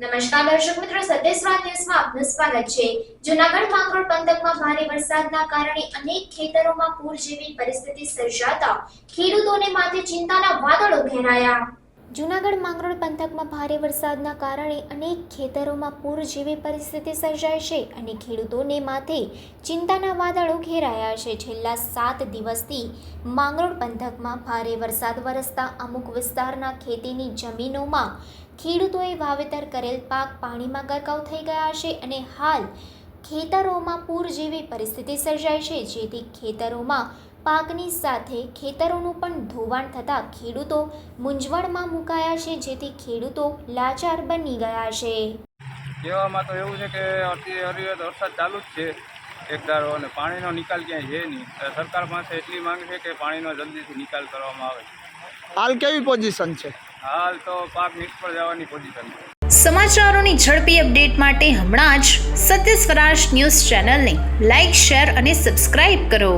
નમસ્કાર દર્શક મિત્રો સત્યસ્વાદ ન્યૂઝમાં આપનું સ્વાગત છે. જૂનાગઢ માંગરોળ પંથકમાં ભારે વરસાદના કારણે અનેક ખેતરોમાં પૂર જેવી પરિસ્થિતિ સર્જાતા ખેડૂતોને માથે ચિંતાના વાદળો ઘેરાયા. જૂનાગઢ માંગરોળ પંથકમાં ભારે વરસાદના કારણે અનેક ખેતરોમાં પૂર જેવી પરિસ્થિતિ સર્જાય છે અને ખેડૂતોને માથે ચિંતાના વાદળો ઘેરાયા છે. છેલ્લા સાત દિવસથી માંગરોળ પંથકમાં ભારે વરસાદ વરસતા અમુક વિસ્તારના ખેતીની જમીનોમાં ખેડૂતોએ વાવેતર કરેલ પાક પાણીમાં ગરકાવ થઈ ગયા છે અને હાલ ખેતરોમાં પૂર જેવી પરિસ્થિતિ સર્જાય છે જેથી ખેતરોમાં પાકની સાથે ખેતરોનું પણ ધોવાણ થતાં ખેડૂતો મૂંઝવણમાં મુકાયા છે જેથી ખેડૂતો લાચાર બની ગયા છે. કહેવામાં તો એવું છે કે હરિયત વરસાદ ચાલુ જ છે એક ધારો અને પાણીનો નિકાલ ક્યાંય છે નહીં. સરકાર પાસે એટલી માંગ છે કે પાણીનો જલ્દીથી નિકાલ કરવામાં આવે. હાલ કેવી પોઝિશન છે? હાલ તો પાક નિષ્ફળ જવાની પોઝિશન સમાચારોની ઝડપી અપડેટ માટે હમણાં જ સત્ય સ્વરાજ ન્યૂઝ ચેનલને લાઇક શેર અને સબસ્ક્રાઇબ કરો.